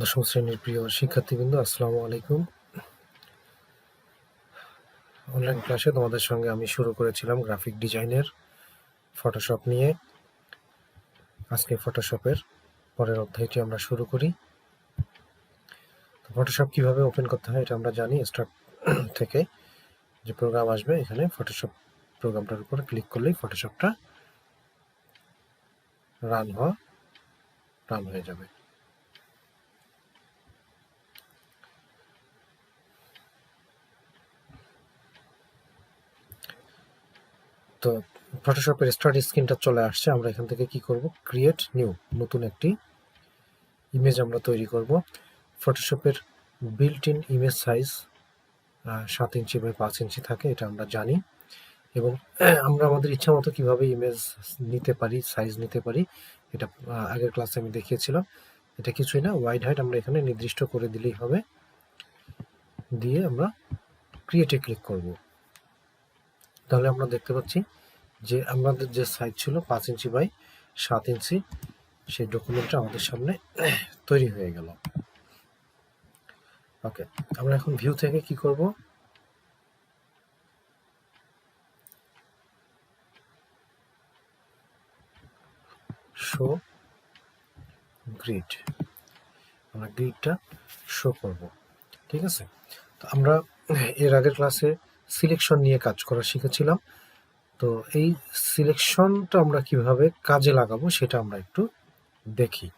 দশম শ্রেণির প্রিয় শিক্ষার্থীবৃন্দ, আসসালামু আলাইকুম। অনলাইন ক্লাসে তোমাদের সঙ্গে আমি শুরু করেছিলাম গ্রাফিক ডিজাইনের ফটোশপ নিয়ে। আজকে ফটোশপের পরের অধ্যায়টি আমরা শুরু করি। ফটোশপ কীভাবে ওপেন করতে হয় এটা আমরা জানি স্টার্ট থেকে। যে প্রোগ্রাম আসবে, এখানে ফটোশপ প্রোগ্রামটার উপর ক্লিক করলেই ফটোশপটা রান হওয়া রান হয়ে যাবে। তো ফটোশপের স্টার্ট স্ক্রিনটা চলে আসছে। আমরা এখান থেকে কি করব? ক্রিয়েট নিউ নতুন একটি ইমেজ আমরা তৈরি করব। ফটোশপের বিল্ট ইন ইমেজ সাইজ সাত ইঞ্চি বাই পাঁচ ইঞ্চি থাকে, এটা আমরা জানি। এবং আমরা আমাদের ইচ্ছা মতো কীভাবে ইমেজ নিতে পারি সাইজ নিতে পারি, এটা আগের ক্লাসে আমি দেখিয়েছিলাম। এটা কিছুই না ওয়াইড হাইট আমরা এখানে নির্দিষ্ট করে দিলেই হবে। দিয়ে আমরা ক্রিয়েটে ক্লিক করব। তাহলে আমরা দেখতে পাচ্ছি যে আমাদের যে সাইজ ছিল পাঁচ ইঞ্চি বাই সাত ইঞ্চি, সেই ডকুমেন্টটা আমাদের সামনে তৈরি হয়ে গেল। ওকে আমরা এখন ভিউ থেকে কি করব? শো গ্রিড আমরা গ্রিডটা শো করব, ঠিক আছে? তো আমরা এর আগের ক্লাসে সিলেকশন নিয়ে কাজ করা শিখেছিলাম। তো এই সিলেকশনটা আমরা কীভাবে কাজে লাগাবো সেটা আমরা একটু দেখি।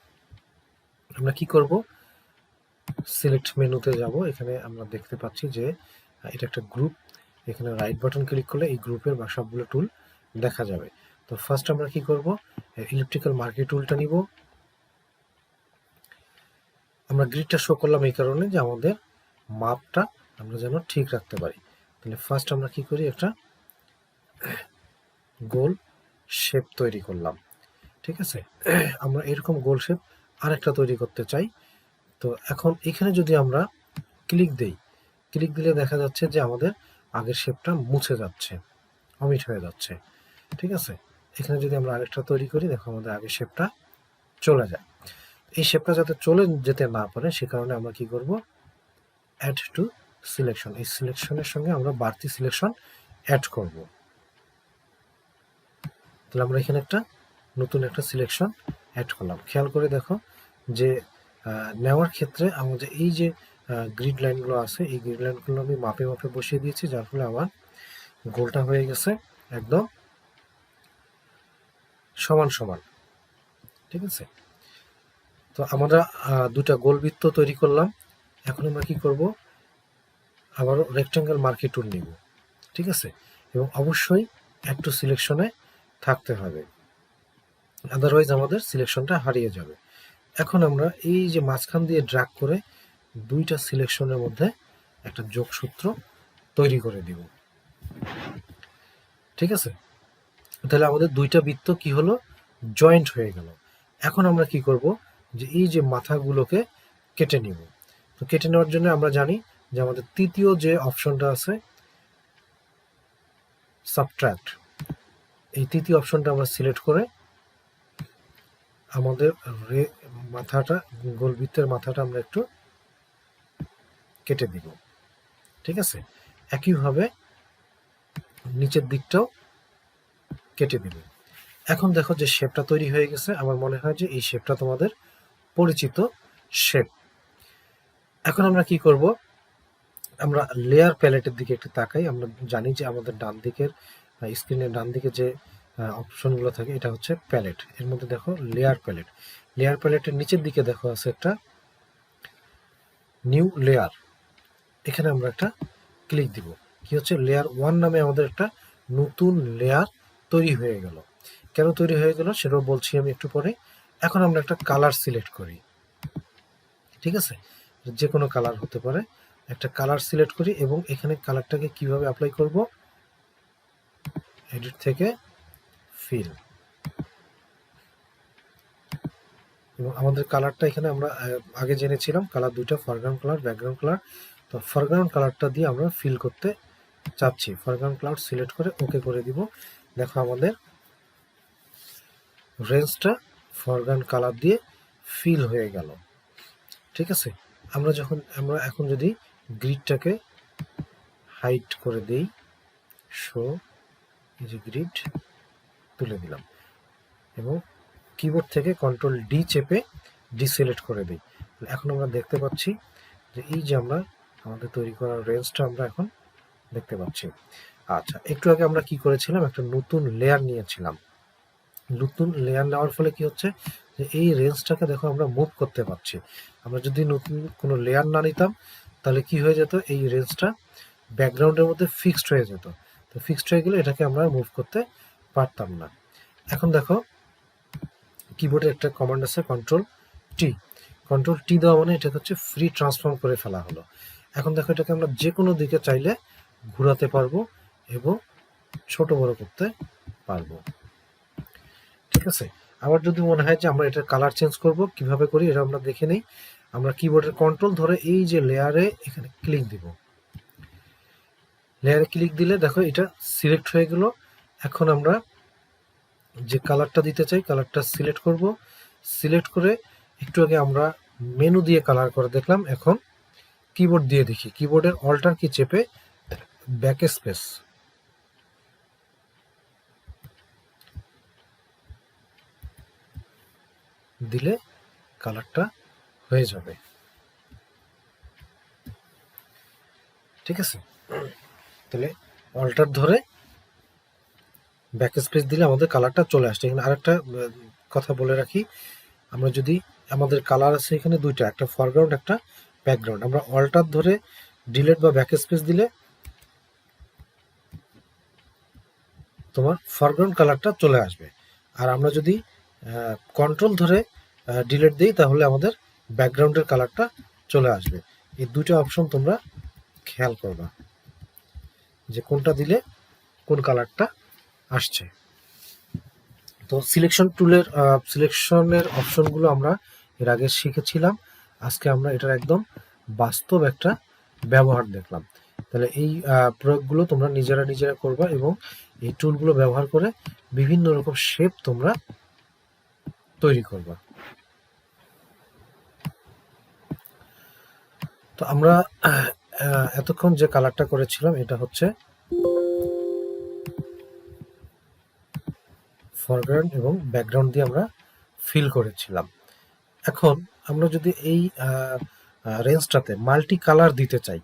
আমরা কি করব? সিলেক্ট মেনুতে যাব। এখানে আমরা দেখতে পাচ্ছি যে এটা একটা গ্রুপ এখানে রাইট বাটন ক্লিক করলে এই গ্রুপের বা সবগুলো টুল দেখা যাবে। তো ফার্স্ট আমরা কি করব? ইলেকট্রিক্যাল মার্কেট টুলটা নিব। আমরা গ্রিডটা শো করলাম এই কারণে যে আমাদের মাপটা আমরা যেন ঠিক রাখতে পারি। তাহলে ফার্স্ট আমরা কি করি? একটা গোল শেপ তৈরি করলাম, ঠিক আছে? আমরা এরকম গোল শেপ আরেকটা তৈরি করতে চাই। তো এখন এখানে যদি আমরা ক্লিক দেই, ক্লিক দিলে দেখা যাচ্ছে যে আমাদের আগের শেপটা মুছে যাচ্ছে, অমিট হয়ে যাচ্ছে, ঠিক আছে? এখানে যদি আমরা আরেকটা তৈরি করি, দেখো আমাদের আগের শেপটা চলে যায়। এই শেপটা যাতে চলে যেতে না পারে, সে কারণে আমরা কি করব? অ্যাড টু সিলেকশন এই সিলেকশনের সঙ্গে আমরা বাড়তি সিলেকশন অ্যাড করব। তাহলে আমরা এখানে একটা নতুন একটা সিলেকশন অ্যাড করলাম। খেয়াল করে দেখো যে নেওয়ার ক্ষেত্রে আমাদের এই যে গ্রিড লাইনগুলো আছে, এই গ্রিড লাইনগুলো আমি মাপে মাপে বসিয়ে দিয়েছি, যার ফলে আমার গোলটা হয়ে গেছে একদম সমান সমান। ঠিক আছে? তো আমরা দুটা গোল বৃত্ত তৈরি করলাম। এখন আমরা কি করব? আবারও রেক্টেঙ্গেল মার্কেট নিব। ঠিক আছে? এবং অবশ্যই একটু সিলেকশনে থাকতে হবে। আদারওয়াইজ আমাদের সিলেকশনটা হারিয়ে যাবে। এখন আমরা এই যে মাঝখান দিয়ে ড্রাগ করে দুইটা সিলেকশনের মধ্যে একটা যোগসূত্র তৈরি করে দিব। ঠিক আছে? তাহলে আমাদের দুইটা বৃত্ত কি হলো? জয়েন্ট হয়ে গেল। এখন আমরা কি করব? যে এই যে মাথাগুলোকে কেটে নিব। তো কেটে নেওয়ার জন্য আমরা জানি যে আমাদের তৃতীয় যে অপশনটা আছে সাবট্রাক্ট এই তৃতীয় অপশনটা আমরা সিলেক্ট করে আমাদের মাথাটা গোলবৃত্তের মাথাটা আমরা একটু কেটে দিব। ঠিক আছে? একইভাবে নিচের দিকটাও কেটে দিব। এখন দেখো যে শেপটা তৈরি হয়ে গেছে। আমার মনে হয় যে এই শেপটা তোমাদের পরিচিত শেপ এখন আমরা কি করব? আমরা লেয়ার প্যালেটের দিকে একটু তাকাই। আমরা জানি যে আমাদের ডান দিকের স্ক্রিনের ডান দিকে যে অপশনগুলো থাকে, এটা হচ্ছে প্যালেট। এর মধ্যে দেখো লেয়ার প্যালেট। লেয়ার প্যালেটের নিচের দিকে দেখো আছে একটা নিউ লেয়ার। এখানে আমরা একটা ক্লিক দিব। কি হচ্ছে? লেয়ার ওয়ান নামে আমাদের একটা নতুন লেয়ার তৈরি হয়ে গেল। কেন তৈরি হয়ে গেল সেটাও বলছি আমি একটু পরে। এখন আমরা একটা কালার সিলেক্ট করি। ঠিক আছে? যে কোনো কালার হতে পারে। একটা কালার সিলেক্ট করি এবং এখানে কালারটাকে কীভাবে অ্যাপ্লাই করব? এডিট থেকে ফিল এবং আমাদের কালারটা এখানে আমরা আগে জেনেছিলাম কালার দুইটা ফরগ্রাউন্ড কালার ব্যাকগ্রাউন্ড কালার তো ফরগ্রাউন্ড কালারটা দিয়ে আমরা ফিল করতে চাচ্ছি। ফরগ্রাউন্ড কালার সিলেক্ট করে ওকে করে দিব। দেখো আমাদের রেঞ্জটা ফরগ্রাউন্ড কালার দিয়ে ফিল হয়ে গেল। ঠিক আছে? আমরা যখন, আমরা এখন যদি গ্রিডটাকে হাইট করে দেই শো যে গ্রিড তুলে দিলাম এবং কিবোর্ড থেকে কন্ট্রোল ডি চেপে ডিসিলেক্ট করে দিই। এখন আমরা দেখতে পাচ্ছি যে এই যে আমরা আমাদের তৈরি করা রেঞ্জটা আমরা এখন দেখতে পাচ্ছি। আচ্ছা একটু আগে আমরা কি করেছিলাম? একটা নতুন লেয়ার নিয়েছিলাম। নতুন লেয়ার নেওয়ার ফলে কি হচ্ছে? যে এই রেঞ্জটাকে দেখো আমরা মুভ করতে পারছি। আমরা যদি নতুন কোনো লেয়ার না নিতাম, তাহলে কি হয়ে যেত? এই রেঞ্জটা ব্যাকগ্রাউন্ডের মধ্যে ফিক্সড হয়ে যেত। তো ফিক্সড হয়ে গেলে এটাকে আমরা মুভ করতে পারতাম না। এখন দেখো কিবোর্ডে একটা কমান্ড আছে কন্ট্রোল টি কন্ট্রোল টি দেওয়া মানে এটা হচ্ছে ফ্রি ট্রান্সফর্ম করে ফেলা হলো। এখন দেখো, এটাকে আমরা যে কোনো দিকে চাইলে ঘোরাতে পারব এবং ছোট বড় করতে পারব। ঠিক আছে? আবার যদি মনে হয় যে আমরা এটার কালার চেঞ্জ করব, কীভাবে করি এটা আমরা দেখে নেই। আমরা কিবোর্ডের কন্ট্রোল ধরে এই যে লেয়ারে এখানে ক্লিক দিব। লেয়ারে ক্লিক দিলে দেখো এটা সিলেক্ট হয়ে গেল। এখন আমরা যে কালারটা দিতে চাই কালারটা সিলেক্ট করব। সিলেক্ট করে একটু আগে আমরা মেনু দিয়ে কালার করে দেখলাম। এখন কিবোর্ড দিয়ে দেখি। কিবোর্ডের অল্টার কি চেপে ব্যাক স্পেস দিলে কালারটা হয়ে যাবে। ঠিক আছে? তাহলে অল্টার ধরে ব্যাক স্পেস দিলে আমাদের কালারটা চলে আসছে এখানে আরেকটা কথা বলে রাখি, আমরা যদি, আমাদের কালার আছে এখানে দুইটা, একটা ফরগ্রাউন্ড একটা ব্যাকগ্রাউন্ড আমরা অল্টার ধরে ডিলেট বা ব্যাক স্পেস দিলে তোমার ফরগ্রাউন্ড কালারটা চলে আসবে। আর আমরা যদি কন্ট্রোল ধরে ডিলেট দিই, তাহলে আমাদের ব্যাকগ্রাউন্ডের কালারটা চলে আসবে। এই দুটো অপশন তোমরা খেয়াল করবা। যে কোনটা দিলে কোন কালারটা আসছে। তো সিলেকশন টুলের সিলেকশনের অপশনগুলো আমরা এর আগে শিখেছিলাম। আজকে আমরা এটার একদম বাস্তব একটা ব্যবহার দেখলাম। তাহলে এই প্রয়োগগুলো তোমরা নিজেরা নিজেরা করবা এবং এই টুলগুলো ব্যবহার করে বিভিন্ন রকম শেপ তোমরা তৈরি করবা। তো আমরা এতক্ষণ যে কালারটা করেছিলাম, এটা হচ্ছে ফরগ্রাউন্ড এবং ব্যাকগ্রাউন্ড দিয়ে আমরা ফিল করেছিলাম। এখন আমরা যদি এই রেঞ্জটাতে মাল্টি কালার দিতে চাই,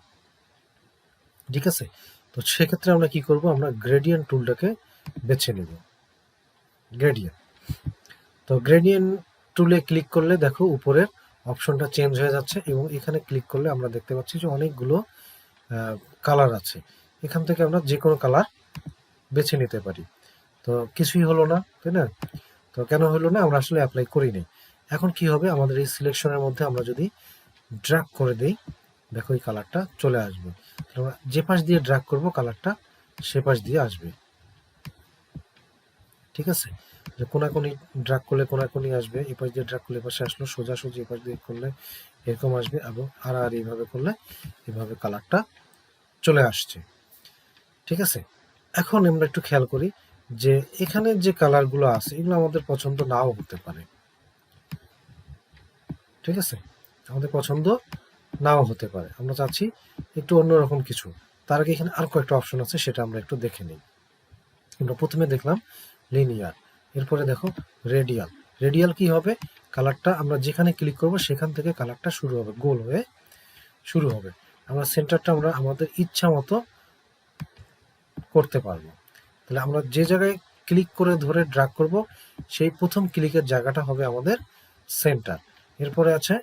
ঠিক আছে? তো সেক্ষেত্রে আমরা কি করব? আমরা গ্রেডিয়েন্ট টুলটাকে বেছে নেব। গ্রেডিয়েন্ট তো গ্রেডিয়েন্ট টুলে ক্লিক করলে দেখো উপরের অপশনটা চেঞ্জ হয়ে যাচ্ছে এবং এখানে ক্লিক করলে আমরা দেখতে পাচ্ছি যে অনেকগুলো কালার আছে। এখান থেকে আমরা যে কোনো কালার বেছে নিতে পারি। তো কিছুই হলো না, তাই না? তো কেন হলো না, আমরা আসলে অ্যাপ্লাই করিনি এখন কি হবে? আমাদের এই সিলেকশনের মধ্যে আমরা যদি ড্রাগ করে দিই, দেখো এই কালারটা চলে আসবে। আমরা যে পাশ দিয়ে ড্রাগ করব, কালারটা সে পাশ দিয়ে আসবে। ঠিক আছে? যে কোনাকুনি ড্রাগ করলে কোনাকুনি আসবে এই পাশ দিয়ে ড্রাগ করলে পাশে আসলো, সোজাসুজি এই পাশ দিয়ে করলে এরকম আসবে এবং আর আর এইভাবে করলে এইভাবে কালারটা চলে আসছে। ঠিক আছে? এখন আমরা একটু খেয়াল করি যে এখানে যে কালারগুলো আছে, এগুলো আমাদের পছন্দ নাও হতে পারে। ঠিক আছে? আমাদের পছন্দ নাও হতে পারে। আমরা চাচ্ছি একটু অন্যরকম কিছু। তার আগে এখানে আর কয়েকটা অপশন আছে, সেটা আমরা একটু দেখে নিই। আমরা প্রথমে দেখলাম লিনিয়ার এরপরে দেখো রেডিয়াল রেডিয়াল কি হবে? কালারটা আমরা যেখানে ক্লিক করব, সেখান থেকে কালারটা শুরু হবে, গোল হয়ে শুরু হবে। আমরা সেন্টারটা আমরা আমাদের ইচ্ছা মতো করতে পারব। তাহলে আমরা যে জায়গায় ক্লিক করে ধরে ড্রাগ করব, সেই প্রথম ক্লিকের জায়গাটা হবে আমাদের সেন্টার এরপরে আছে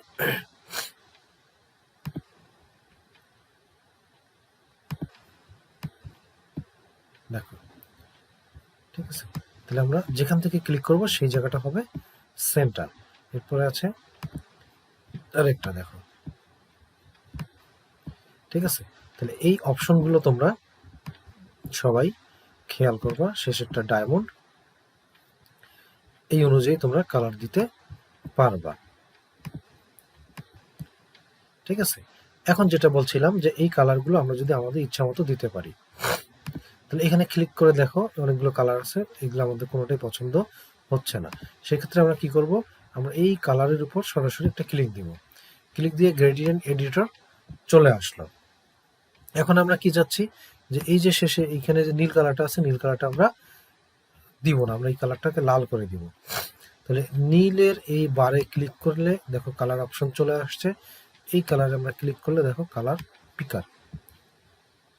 দেখো, ঠিক আছে? তাহলে আমরা যেখান থেকে ক্লিক করব, সেই জায়গাটা হবে সেন্টার এরপরে আছে আরেকটা, দেখো। ঠিক আছে? তাহলে এই অপশনগুলো তোমরা সবাই খেয়াল করবা, শেষেরটা ডায়মন্ড এই অনুযায়ী তোমরা কালার দিতে পারবা। ঠিক আছে? এখন যেটা বলছিলাম যে এই কালারগুলো আমরা যদি আমাদের ইচ্ছা মতো দিতে পারি। তাহলে এখানে ক্লিক করে দেখো, অনেকগুলো কালার আছে, এগুলো আমাদের কোনোটাই পছন্দ হচ্ছে না। সেক্ষেত্রে আমরা কি করব? আমরা এই কালারের উপর সরাসরি একটা ক্লিক দিব। ক্লিক দিয়ে গ্রেডিয়েন্ট এডিটর চলে আসলো। এখন আমরা কি যাচ্ছি? যে এই যে শেষে এইখানে যে নীল কালারটা আছে, নীল কালারটা আমরা দিব না, আমরা এই কালারটাকে লাল করে দিব। তাহলে নীলের এই বারে ক্লিক করলে দেখো কালার অপশন চলে আসছে। এই কালারে আমরা ক্লিক করলে দেখো কালার পিকার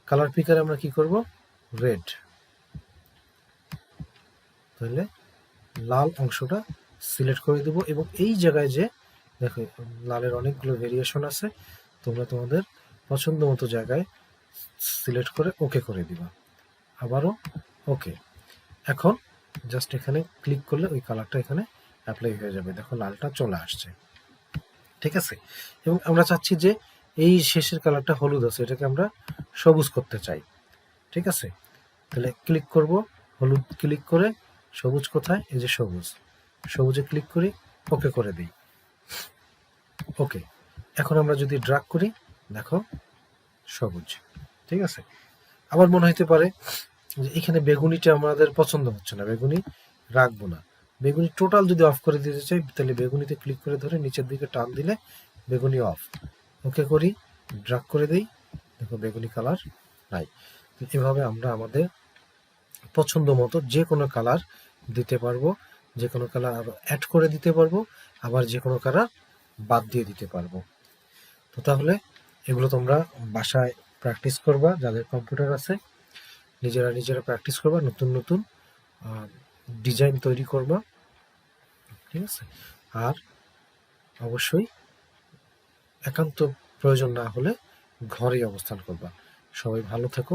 কালার পিকারে আমরা কি করব? রেড তাহলে লাল অংশটা সিলেক্ট করে দেব এবং এই জায়গায় যে দেখো, লালের অনেকগুলো ভেরিয়েশন আছে, তোমরা তোমাদের পছন্দ মতো জায়গায় সিলেক্ট করে ওকে করে দিবা। আবারও ওকে এখন জাস্ট এখানে ক্লিক করলে ওই কালারটা এখানে অ্যাপ্লাই হয়ে যাবে। দেখো, লালটা চলে আসছে। ঠিক আছে? এবং আমরা চাচ্ছি যে এই শেষের কালারটা হলুদ আছে, এটাকে আমরা সবুজ করতে চাই। ঠিক আছে? তাহলে ক্লিক করব, হলুদ ক্লিক করে সবুজ কোথায়? এই যে সবুজ। সবুজে ক্লিক করি ওকে করে দিই। ওকে এখন আমরা যদি ড্রাগ করি, দেখো, সবুজ। ঠিক আছে? আবার মনে হইতে পারে যে এখানে বেগুনিটা আমাদের পছন্দ হচ্ছে না, বেগুনি রাখব না। বেগুনি টোটাল যদি অফ করে দিতে চাই, তাহলে বেগুনিতে ক্লিক করে ধরে নিচের দিকে টান দিলে বেগুনি অফ ওকে করি ড্রাগ করে দেই। দেখো, বেগুনি কালার নাই। এভাবে আমরা আমাদের পছন্দ মতো যে কোনো কালার দিতে পারব, যে কোনো কালার অ্যাড করে দিতে পারব, আবার যে কোনো কালার বাদ দিয়ে দিতে পারব। তো তাহলে এগুলো তোমরা বাসায় প্র্যাকটিস করবা, যাদের কম্পিউটার আছে, নিজেরা নিজেরা প্র্যাকটিস করবা, নতুন নতুন ডিজাইন তৈরি করবা। ঠিক আছে? আর অবশ্যই একান্ত প্রয়োজন না হলে ঘরেই অবস্থান করবা। সবাই ভালো থেকো